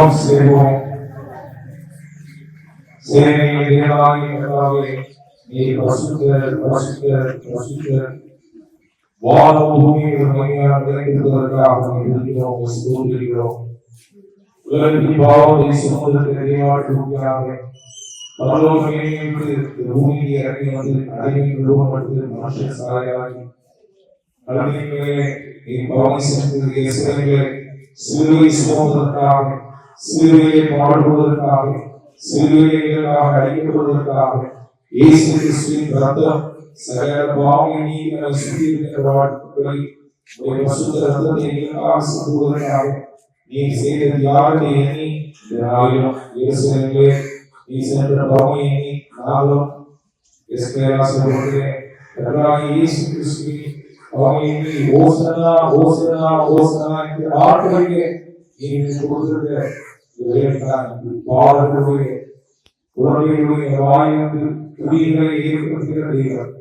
ஜபம் செய்வோம் மனுஷன் சிலுவையை போடுவதற்காக சிலுவையாக அழைக்கப்படுவதற்காக இயேசு கிறிஸ்துவின் ரத்தம் சகல பாவியை நீங்கள் சுத்தி இருக்கிற வாழ்க்கைகளை நீ பாடலுடைய குழந்தைகளுடைய வாய்ப்பு குடிகளை ஏற்படுத்துகிற தெய்வம்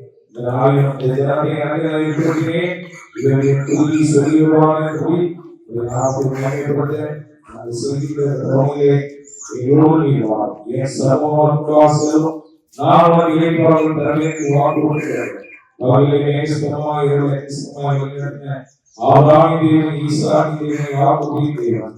ஆதாய தேவன் ஈசான் தேவன் யாருக்கு தேவன்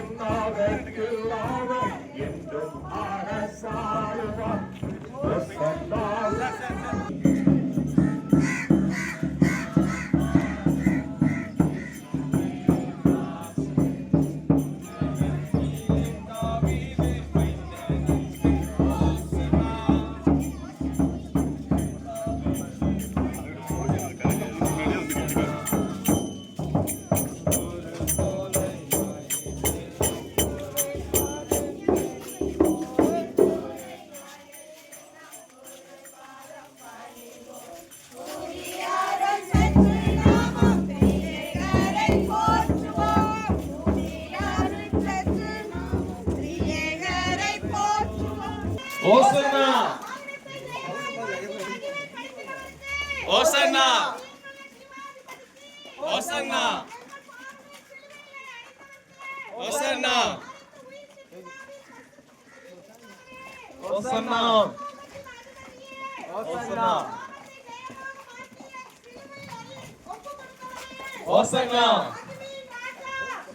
వస్తున్నా.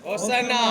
వస్తున్నా.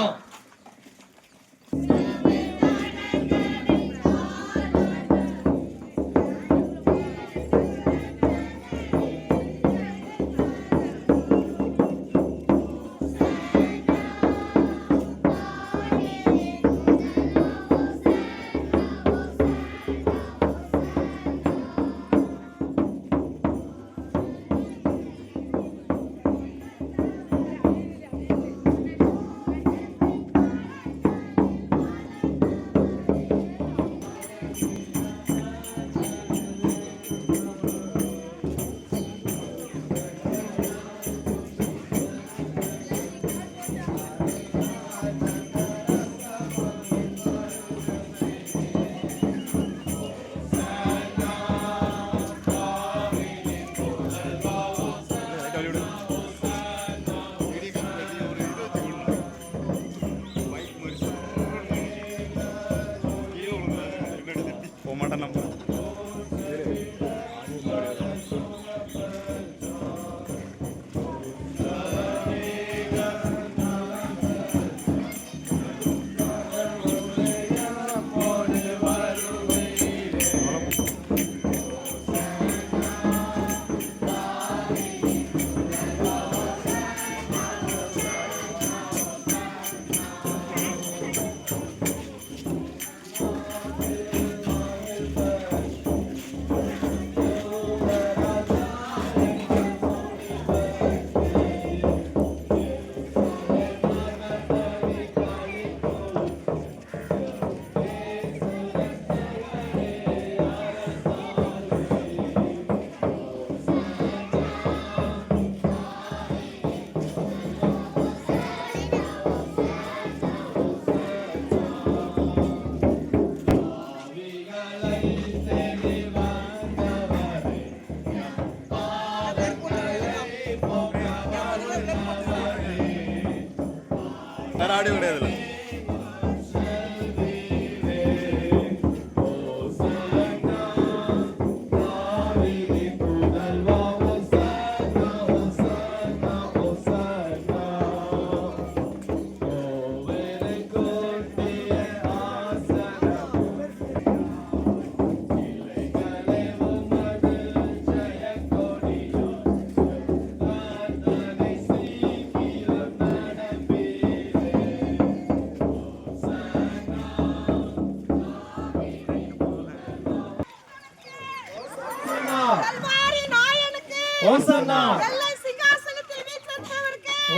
ಗಾಡಿ ಹೊಡೆಯೋದಿಲ್ಲ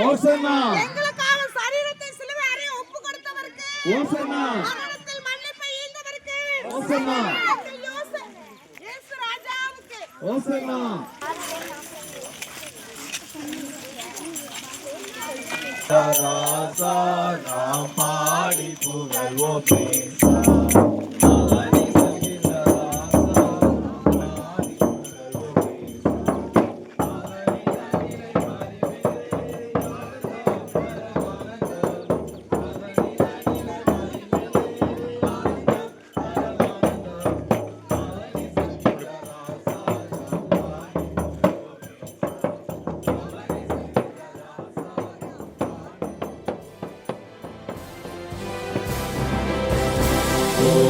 ஓசன்னா எங்களுக்காக சரீரத்தை சிலுவை அறைய ஒப்பு கொடுத்தவருக்கு ஓசன்னா மரணத்தில் மன்னிப்பை ஈந்தவருக்கு ஓசன்னா எங்கள் யோசே- இயேசு ராஜாவுக்கு. ஓசன்னா ராசா நாம் பாடி புகழ்வோம்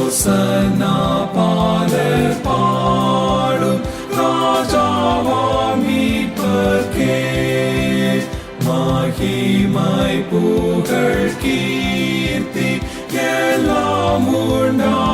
ஓசன்னா பாடல் பாடும் ராஜாவாம் மகிமை புகழ் கீர்த்தி எல்லாம் உண்டா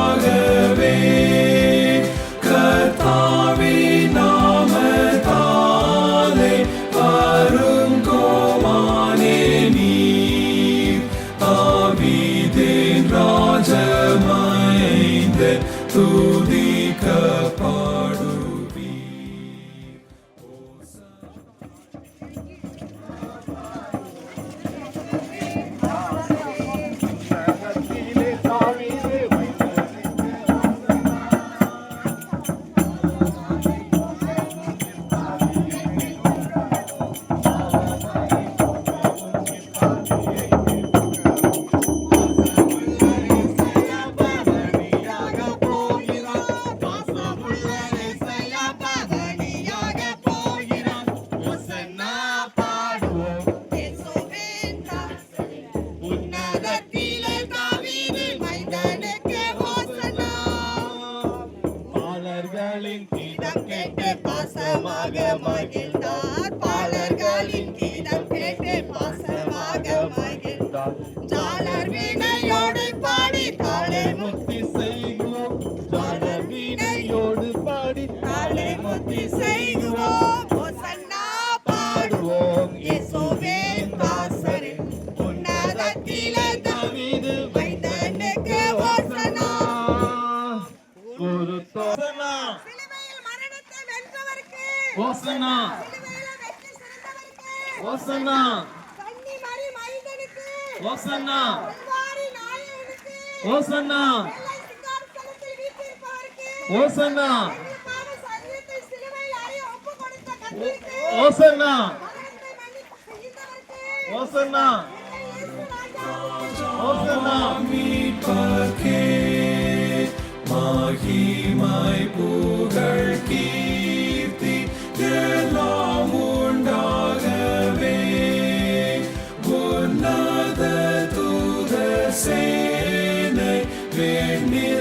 பாசமாக மகிழ்ந்தார் சிறந்தவருக்கு ஓசனா கன்னி மறி மைந்தனுக்கு. ஓசனா கல்வாரி நாயகனுக்கு. ஓசனா வெள்ளை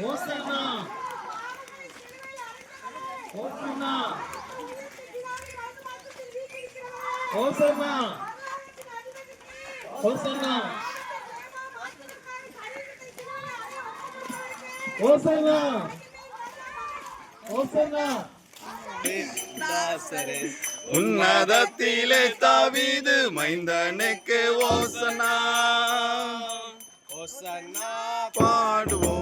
ஓசன்னா ஓசன்னா ஓசன்னா ஓசன்னா ஓசன்னா ஓசன்னா உன்னதத்திலே தாவிது மைந்தனுக்கு ஓசனா. ஓசனா. பாடுவோம்.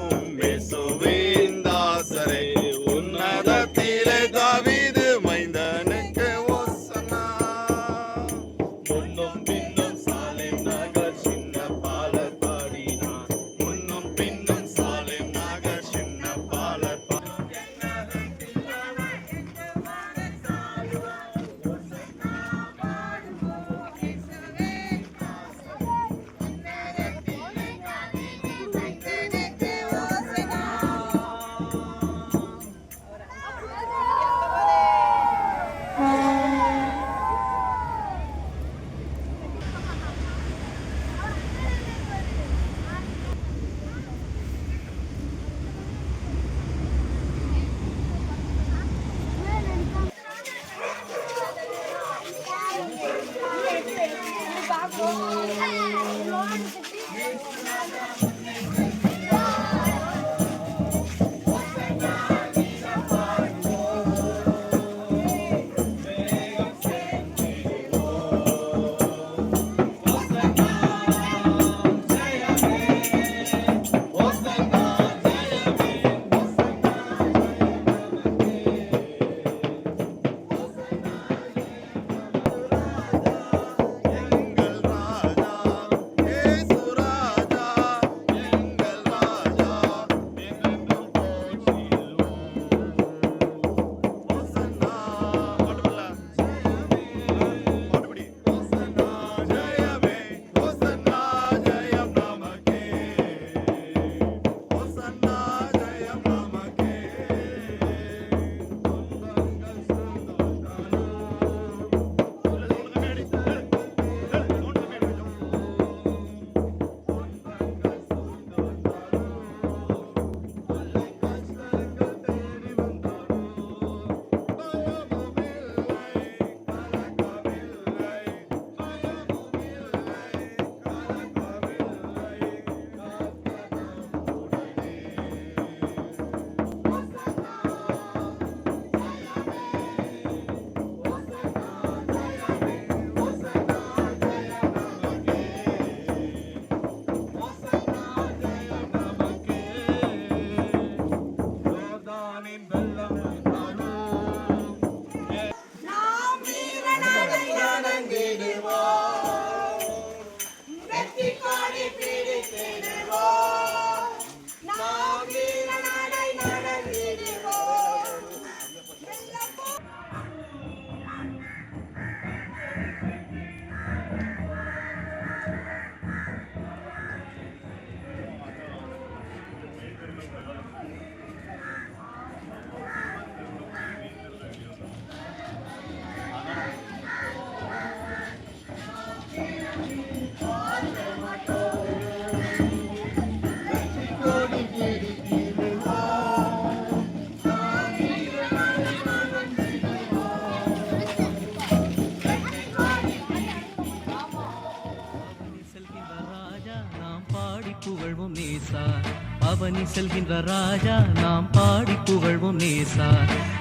அவனி செல்கின்ற ராஜா நாம் பாடி புகழ்வும் நேசா.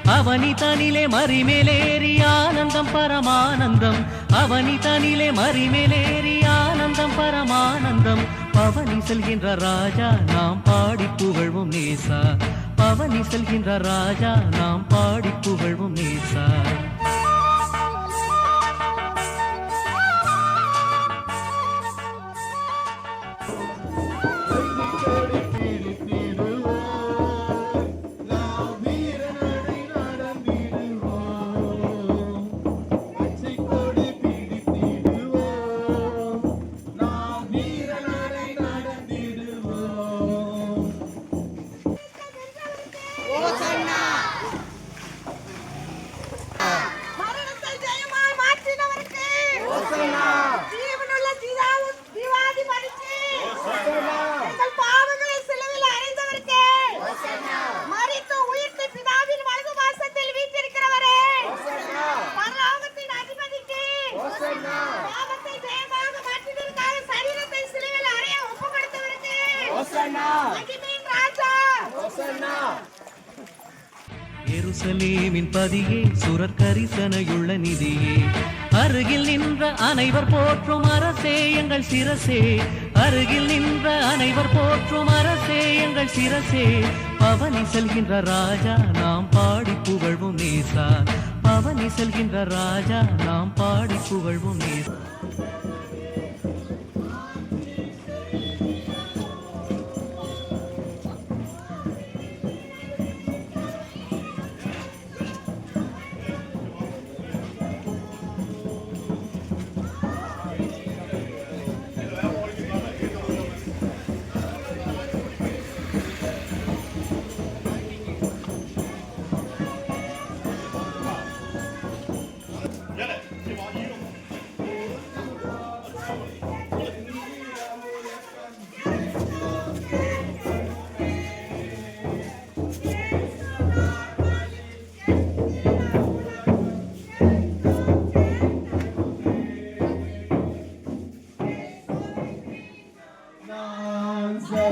அவனி தனிலே மறிமேலேறி ஆனந்தம் பரமானந்தம். அவனி தனிலே மறிமேலேறி ஆனந்தம் பரமானந்தம். பவனி செல்கின்ற ராஜா நாம் பாடி புகழ்வும் நேசா. பவனி செல்கின்ற ராஜா நாம் பாடி புகழ்வும் நேசா. எருசலேமின் பதியே சுரர் கரிசனையுள்ள நிதியே. அருகில் நின்ற அனைவர் போற்றும் அரசே எங்கள் சிரசே. அருகில் நின்ற அனைவர் போற்றும் அரசே எங்கள் சிரசே. பவனி செல்கின்ற ராஜா நாம் பாடி புகழ்வும் நேசா. பவனி செல்கின்ற ராஜா நாம் பாடி புகழ்வோம் நேசா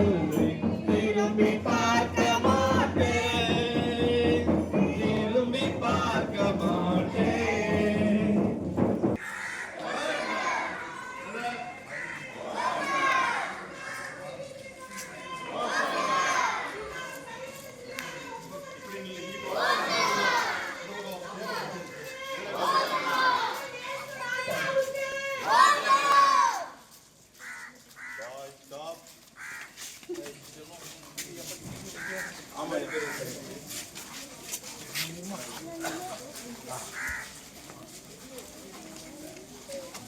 Hallelujah.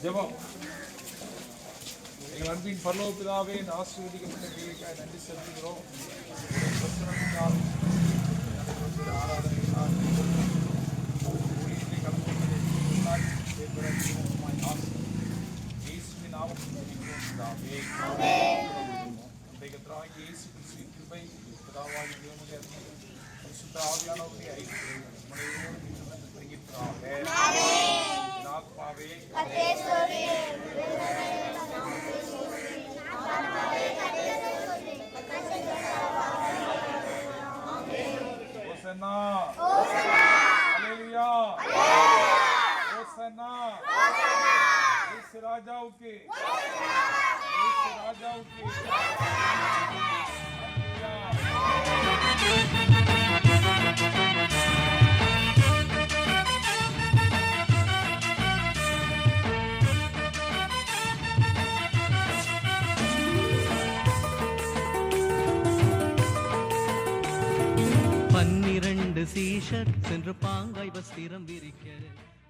ஜெபம் எங்கள் அன்பின் பல்லவ பிதாவே இந்த ஆசீர்வதிக்கப்பட்ட வேலைக்காய் நன்றி செலுத்துகிறோம் உங்களுடைய பிரசனத்தினால், இந்த ஆவியானவருடைய ஐக்கியம், Amen. സ്ഥിരം